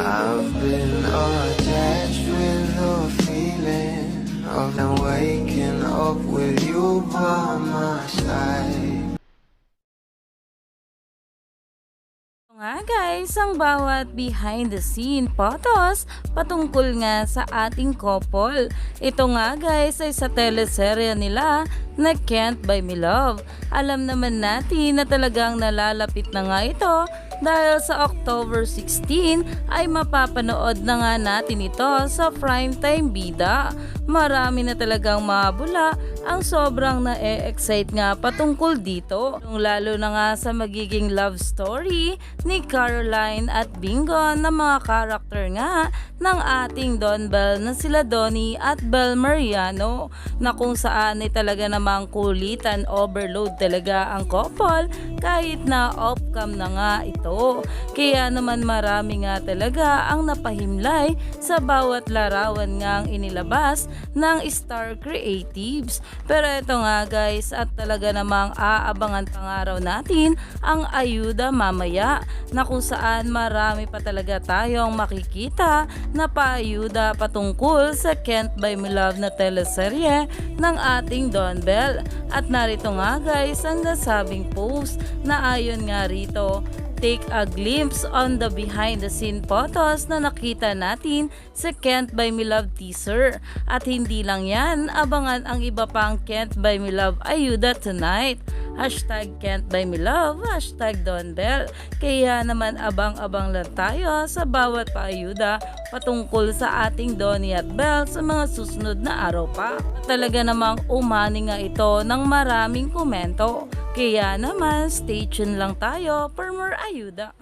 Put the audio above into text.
I've been attached with the feeling of them waking up with you by my side. nga guys, ang bawat behind the scene photos patungkol nga sa ating couple. Ito nga guys ay sa teleserye nila na Can't Buy Me Love. Alam naman natin na talagang nalalapit na nga ito dahil sa October 16 ay mapapanood na nga natin ito sa primetime bida. Marami na talagang mabula ang sobrang na-excite nga patungkol dito. Lalo na nga sa magiging love story ni Caroline at Bingo na mga karakter nga ng ating Don Bell na sila Donnie at Bel Mariano na kung saan ay talaga namang kulitan overload talaga ang couple kahit na off-cam na nga ito. Kaya naman marami nga talaga ang napahimlay sa bawat larawan nga ang inilabas ng Star Creatives. Pero ito nga guys at talaga namang aabangan pangaraw natin ang ayuda mamaya na kung saan marami pa talaga tayong makikita na paayuda patungkol sa Can't Buy Me Love na teleserye ng ating Don Bell. At narito nga guys ang nasabing post na ayon nga rito take a glimpse on the behind the scene photos na nakita natin sa Can't Buy Me Love teaser. At hindi lang yan, abangan ang iba pang Can't Buy Me Love ayuda tonight. Hashtag Can't Buy Me Love, hashtag Don Bell. Kaya naman abang-abang lang tayo sa bawat paayuda patungkol sa ating Donnie at Bell sa mga susunod na araw pa. Talaga namang umani nga ito ng maraming komento. Kaya naman, stay tuned lang tayo for more ayuda.